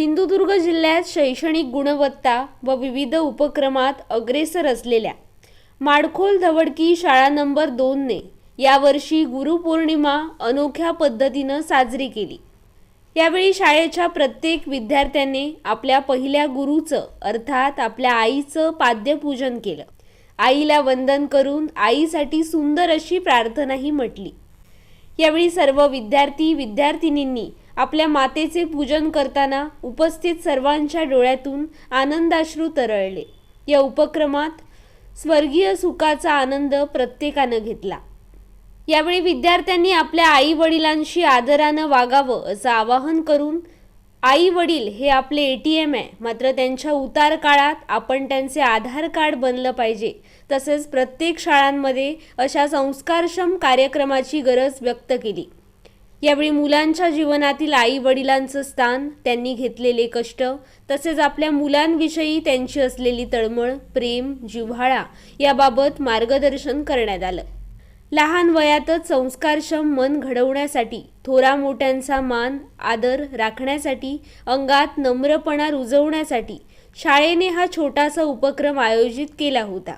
सिंधुदुर्ग जिल्ह्यात शैक्षणिक गुणवत्ता व विविध उपक्रमात अग्रेसर असलेल्या माडखोल धवडकी शाळा नंबर दोनने यावर्षी गुरुपौर्णिमा अनोख्या पद्धतीनं साजरी केली. यावेळी शाळेच्या प्रत्येक विद्यार्थ्याने आपल्या पहिल्या गुरुचं अर्थात आपल्या आईचं पाद्यपूजन केलं. आईला वंदन करून आईसाठी सुंदर अशी प्रार्थनाही म्हटली. यावेळी सर्व विद्यार्थी विद्यार्थिनींनी आपल्या मातेचे पूजन करताना उपस्थित सर्वांच्या डोळ्यातून आनंदाश्रू तरळले. या उपक्रमात स्वर्गीय सुखाचा आनंद प्रत्येकानं घेतला. यावेळी विद्यार्थ्यांनी आपल्या आई वडिलांशी आदरानं वागावं असं आवाहन करून आई वडील हे आपले ए टी एम आहे मात्र त्यांच्या उतार काळात आपण त्यांचे आधार कार्ड बनलं पाहिजे तसेच प्रत्येक शाळांमध्ये अशा संस्कारक्षम कार्यक्रमाची गरज व्यक्त केली. यावेळी मुलांच्या जीवनातील आई वडिलांचं स्थान त्यांनी घेतलेले कष्ट तसेच आपल्या मुलांविषयी त्यांची असलेली तळमळ प्रेम जिव्हाळा याबाबत मार्गदर्शन करण्यात आलं. लहान वयातच संस्कारक्षम मन घडवण्यासाठी थोरा मोठ्यांचा मान आदर राखण्यासाठी अंगात नम्रपणा रुजवण्यासाठी शाळेने हा छोटासा उपक्रम आयोजित केला होता.